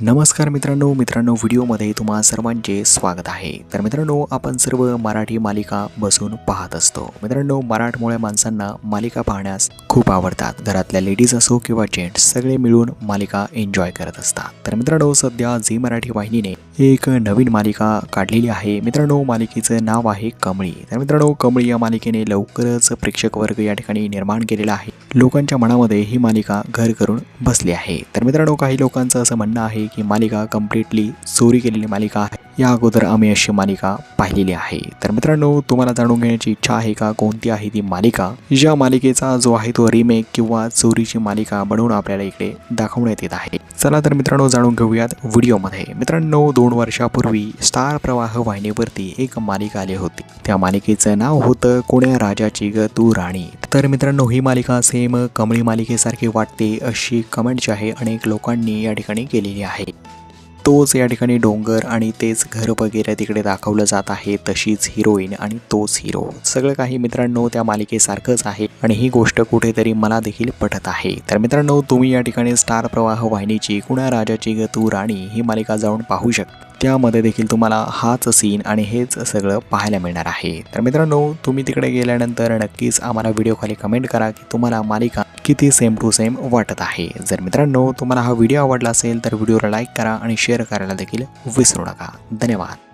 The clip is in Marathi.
नमस्कार मित्रांनो मित्रांनो व्हिडिओमध्ये तुम्हा सर्वांचे स्वागत आहे. तर मित्रांनो आपण सर्व मराठी मालिका बसून पाहत असतो. मित्रांनो मराठमोळ्या माणसांना मालिका पाहण्यास खूप आवडतात. घरातल्या लेडीज असो किंवा जेंट्स सगळे मिळून मालिका एन्जॉय करत असतात. तर मित्रांनो सध्या झी मराठी वाहिनीने एक नवीन मालिका काढलेली आहे. मित्रांनो मालिकेचं नाव आहे कमळी. तर मित्रांनो कमळी या मालिकेने लवकरच प्रेक्षक वर्ग या ठिकाणी निर्माण केलेला आहे. लोकांच्या मनामध्ये ही मालिका घर करून बसली आहे. तर मित्रांनो काही लोकांचं असं म्हणणं आहे की मालिका कम्प्लिटली चोरी केलेली मालिका आहे. या अगोदर आम्ही अशी मालिका पाहिलेली आहे. तर मित्रांनो तुम्हाला जाणून घेण्याची इच्छा आहे का? कोणती आहे ती मालिका? या मालिकेचा जो आहे तो रिमेक किंवा चोरीची मालिका बनवून आपल्याला इकडे दाखवण्यात येत आहे. चला तर मित्रांनो जाणून घेऊयात व्हिडिओमध्ये. मित्रांनो दोन वर्षापूर्वी स्टार प्रवाह वाहिनीवरती एक मालिका आली होती. त्या मालिकेचं नाव होतं कोण्या राजाची ग तू राणी. तर मित्रांनो ही मालिका सेम कमळी मालिकेसारखी वाटते अशी कमेंट जी आहे अनेक लोकांनी या ठिकाणी केलेली आहे. तोच या ठिकाणी डोंगर आणि तेच घर वगैरे तिकडे दाखवलं जात आहे तशीच हिरोईन आणि तोच हिरो सगळं काही मित्रांनो त्या मालिकेसारखंच आहे आणि ही गोष्ट कुठेतरी मला देखील पटत आहे. तर मित्रांनो तुम्ही या ठिकाणी स्टार प्रवाह वाहिनीची कुणा राजाची ग तू राणी ही मालिका जाऊन पाहू शकता. त्यामध्ये देखील तुम्हाला हाच सीन आणि हेच सगळं पाहायला मिळणार आहे. तर मित्रांनो तुम्ही तिकडे गेल्यानंतर नक्कीच आम्हाला व्हिडिओखाली कमेंट करा की तुम्हाला मालिका किती सेम टू सेम वाटत आहे. जर मित्रांनो तुम्हाला हा व्हिडिओ आवडला असेल तर व्हिडिओला लाईक करा आणि शेअर करायला देखील विसरू नका. धन्यवाद.